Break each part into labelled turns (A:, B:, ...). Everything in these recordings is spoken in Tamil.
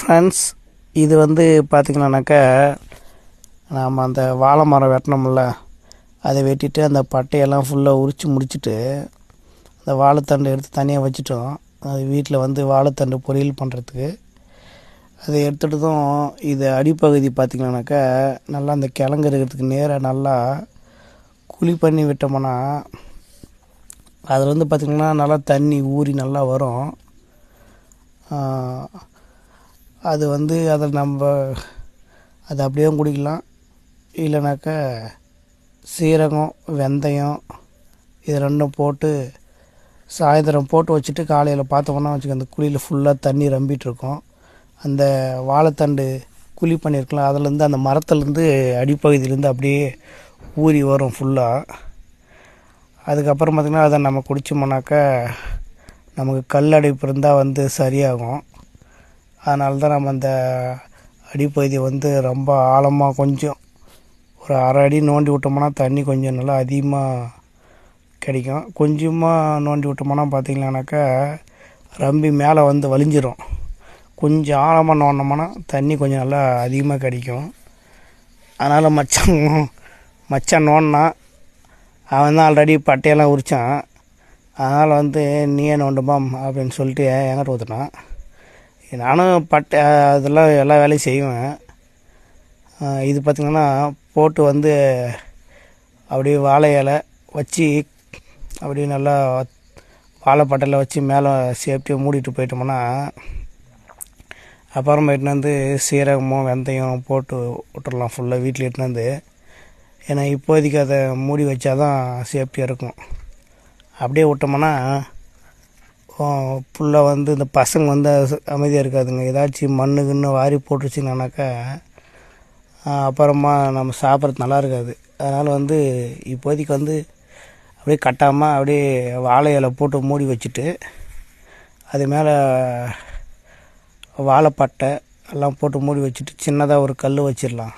A: ஃப்ரெண்ட்ஸ் இது வந்து பார்த்திங்களானாக்கா நாம் அந்த வாழை மரம் வெட்டினோம்ல அதை வெட்டிட்டு அந்த பட்டையெல்லாம் ஃபுல்லாக உரித்து முடிச்சுட்டு அந்த வாழைத்தண்டு எடுத்து தனியாக வச்சுட்டோம். அது வீட்டில் வந்து வாழைத்தண்டு பொரியல் பண்ணுறதுக்கு அதை எடுத்துகிட்டதும் இது அடிப்பகுதி பார்த்திங்கனாக்கா நல்லா அந்த கிழங்கு இருக்கிறதுக்கு நேராக நல்லா குழி பண்ணி விட்டோம்னா அதில் வந்து பார்த்திங்கன்னா நல்லா தண்ணி ஊறி நல்லா வரும். அது வந்து அதை நம்ம அதை அப்படியே குடிக்கலாம். இல்லைனாக்கா சீரகம் வெந்தயம் இது ரெண்டும் போட்டு சாயந்தரம் போட்டு வச்சுட்டு காலையில் பார்த்தோம்னா வச்சுக்க அந்த குழியில் ஃபுல்லாக தண்ணி ரம்பிகிட்ருக்கோம் அந்த வாழைத்தண்டு குழி பண்ணியிருக்கலாம் அதுலேருந்து அந்த மரத்துலேருந்து அடிப்பகுதியிலேருந்து அப்படியே ஊறி வரும் ஃபுல்லாக அதுக்கப்புறம் பார்த்திங்கன்னா அதை நம்ம குடித்தோம்னாக்கா நமக்கு கல் அடைப்பு இருந்தால் வந்து சரியாகும். அதனால தான் நம்ம அந்த அடிப்பகுதி வந்து ரொம்ப ஆழமாக கொஞ்சம் ஒரு அரை அடி நோண்டி விட்டோம்னா தண்ணி கொஞ்சம் நல்லா அதிகமாக கிடைக்கும். கொஞ்சமாக நோண்டி விட்டோம்னா பார்த்திங்கனாக்கா ரம்பி மேலே வந்து வலிஞ்சிரும். கொஞ்சம் ஆழமாக நோண்டினோம்னா தண்ணி கொஞ்சம் நல்லா அதிகமாக கிடைக்கும். அதனால் மச்சான் மச்சான் நோண்டினான் அவன் தான் ஆல்ரெடி பட்டையெல்லாம் உரித்தான் அதனால் வந்து நீயே நோண்டுமாம் அப்படின்னு சொல்லிட்டு என்கிட்ட ஊற்றினான் நானும் பட்டை அதெல்லாம் எல்லா வேலையும் செய்வேன். இது பார்த்திங்கன்னா போட்டு வந்து அப்படியே வாழை இலை வச்சு அப்படியே நல்லா வாழைப்பட்டையில் வச்சு மேலே சேஃப்டியாக மூடிட்டு போயிட்டோம்னா அப்புறமா எட்டுனு வந்து சீரகமும் வெந்தயம் போட்டு விட்டுறலாம் ஃபுல்லாக வீட்டில் எட்டுனு வந்து. ஏன்னா இப்போதைக்கு அதை மூடி வச்சா தான் சேஃப்டியாக இருக்கும். அப்படியே விட்டோம்னா ஃபுல்லாக வந்து இந்த பசங்க வந்து அமைதியாக இருக்காதுங்க. ஏதாச்சும் மண்ணு கிண்ணு வாரி போட்டுருச்சுங்கனாக்கா அப்புறமா நம்ம சாப்பிட்றது நல்லா இருக்காது. அதனால் வந்து இப்போதைக்கு வந்து அப்படியே கட்டாமல் அப்படியே வாழை இலை போட்டு மூடி வச்சுட்டு அது மேலே வாழைப்பட்டை எல்லாம் போட்டு மூடி வச்சுட்டு சின்னதாக ஒரு கல் வச்சிடலாம்.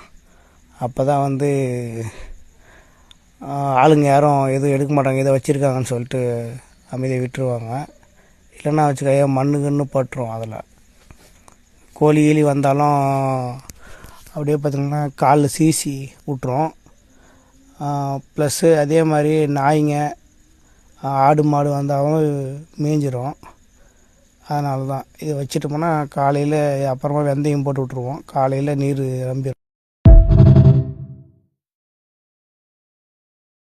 A: அப்போ தான் வந்து ஆளுங்க யாரும் எதுவும் எடுக்க மாட்டாங்க. இதை வச்சுருக்காங்கன்னு சொல்லிட்டு அமைதியை விட்டுருவாங்க. இல்லைன்னா வச்சுக்கோ மண்ணு கன்று பட்டுரும் அதில். கோழி கீழி வந்தாலும் அப்படியே பார்த்திங்கன்னா காலில் சீசி விட்ரும் ப்ளஸ்ஸு அதே மாதிரி நாய்ங்க ஆடு மாடு வந்தாலும் மேய்ஞ்சிரும் அதனால தான் இதை வச்சுட்டோம்னா காலையில் அப்புறமா வெந்தயம் போட்டு விட்ருவோம் காலையில் நீர் ரம்பிடும்